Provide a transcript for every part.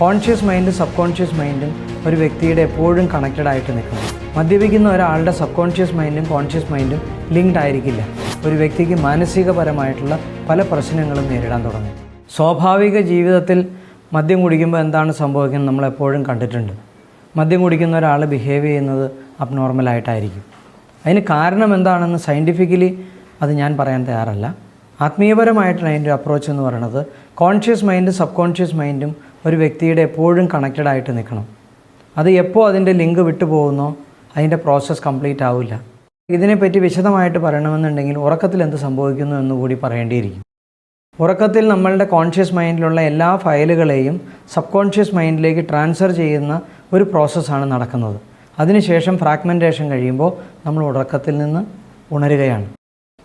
Conscious മൈൻഡും sub conscious മൈൻഡും ഒരു വ്യക്തിയുടെ എപ്പോഴും കണക്റ്റഡ് ആയിട്ട് നിൽക്കണം മദ്യപിക്കുന്ന ഒരാളുടെ സബ് കോൺഷ്യസ് മൈൻഡും കോൺഷ്യസ് മൈൻഡും ലിങ്ക്ഡ് ആയിരിക്കില്ല. ഒരു വ്യക്തിക്ക് മാനസികപരമായിട്ടുള്ള പല പ്രശ്നങ്ങളും നേരിടാൻ തുടങ്ങും. സ്വാഭാവിക ജീവിതത്തിൽ മദ്യം കുടിക്കുമ്പോൾ എന്താണ് സംഭവിക്കുന്നത് നമ്മൾ എപ്പോഴും കണ്ടിട്ടുണ്ട്. മദ്യം കുടിക്കുന്ന ഒരാൾ ബിഹേവ് ചെയ്യുന്നത് അബ്നോർമലായിട്ടായിരിക്കും അതിന് കാരണം എന്താണെന്ന് സയന്റിഫിക്കലി അത് ഞാൻ പറയാൻ തയ്യാറല്ല. ആത്മീയപരമായിട്ടുള്ള അതിന്റെ അപ്രോച്ച് എന്ന് പറയുന്നത് കോൺഷ്യസ് മൈൻഡും സബ് കോൺഷ്യസ് മൈൻഡും ഒരു വ്യക്തിയുടെ എപ്പോഴും കണക്റ്റഡ് ആയിട്ട് നിൽക്കണം. അത് എപ്പോൾ അതിന്റെ ലിങ്ക് വിട്ടുപോകുന്നോ അതിന്റെ പ്രോസസ്സ് കംപ്ലീറ്റ് ആവില്ല. ഇതിനെപ്പറ്റി വിശദമായിട്ട് പറയണമെന്നുണ്ടെങ്കിൽ ഉറക്കത്തിൽ എന്ത് സംഭവിക്കുന്നു എന്ന് കൂടി പറയേണ്ടിയിരിക്കും. ഉറക്കത്തിൽ നമ്മളുടെ കോൺഷ്യസ് മൈൻഡിലുള്ള എല്ലാ ഫയലുകളെയും സബ് കോൺഷ്യസ് മൈൻഡിലേക്ക് ട്രാൻസ്ഫർ ചെയ്യുന്ന ഒരു പ്രോസസ്സാണ് നടക്കുന്നത്. അതിനുശേഷം ഫ്രാഗ്മെന്റേഷൻ കഴിയുമ്പോൾ നമ്മൾ ഉറക്കത്തിൽ നിന്ന് ഉണരുകയാണ്.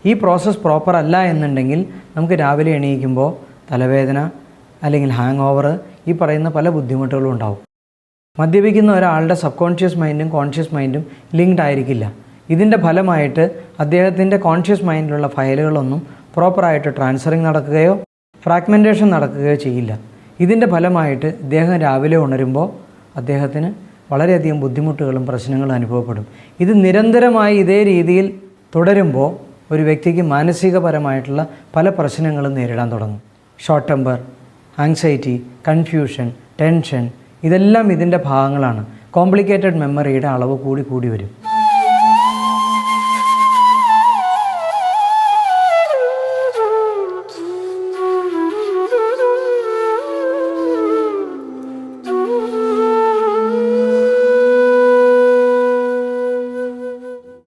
ഈ പ്രോസസ്സ് പ്രോപ്പർ അല്ല എന്നുണ്ടെങ്കിൽ നമുക്ക് രാവിലെ എണീക്കുമ്പോൾ തലവേദന അല്ലെങ്കിൽ ഹാങ് ഓവർ ഈ പറയുന്ന പല ബുദ്ധിമുട്ടുകളും ഉണ്ടാവും. മദ്യപിക്കുന്ന ഒരാളുടെ സബ് കോൺഷ്യസ് മൈൻഡും കോൺഷ്യസ് മൈൻഡും ലിങ്ക്ഡ് ആയിരിക്കില്ല. ഇതിന്റെ ഫലമായിട്ട് അദ്ദേഹത്തിന്റെ കോൺഷ്യസ് മൈൻഡിലുള്ള ഫയലുകളൊന്നും പ്രോപ്പറായിട്ട് ട്രാൻസ്ഫറിങ് നടക്കുകയോ ഫ്രാഗ്മെന്റേഷൻ നടക്കുകയോ ചെയ്യില്ല. ഇതിന്റെ ഫലമായിട്ട് ഇദ്ദേഹം രാവിലെ ഉണരുമ്പോൾ അദ്ദേഹത്തിന് വളരെയധികം ബുദ്ധിമുട്ടുകളും പ്രശ്നങ്ങളും അനുഭവപ്പെടും. ഇത് നിരന്തരമായി ഇതേ രീതിയിൽ തുടരുമ്പോൾ ഒരു വ്യക്തിക്ക് മാനസികപരമായിട്ടുള്ള പല പ്രശ്നങ്ങളും നേരിടാൻ തുടങ്ങും. Short temper anxiety confusion tension ഇതെല്ലാം ഇതിന്റെ ഭാഗങ്ങളാണ്. കോംപ്ലിക്കേറ്റഡ് മെമ്മറിയുടെ അളവ് കൂടി കൂടി വരും.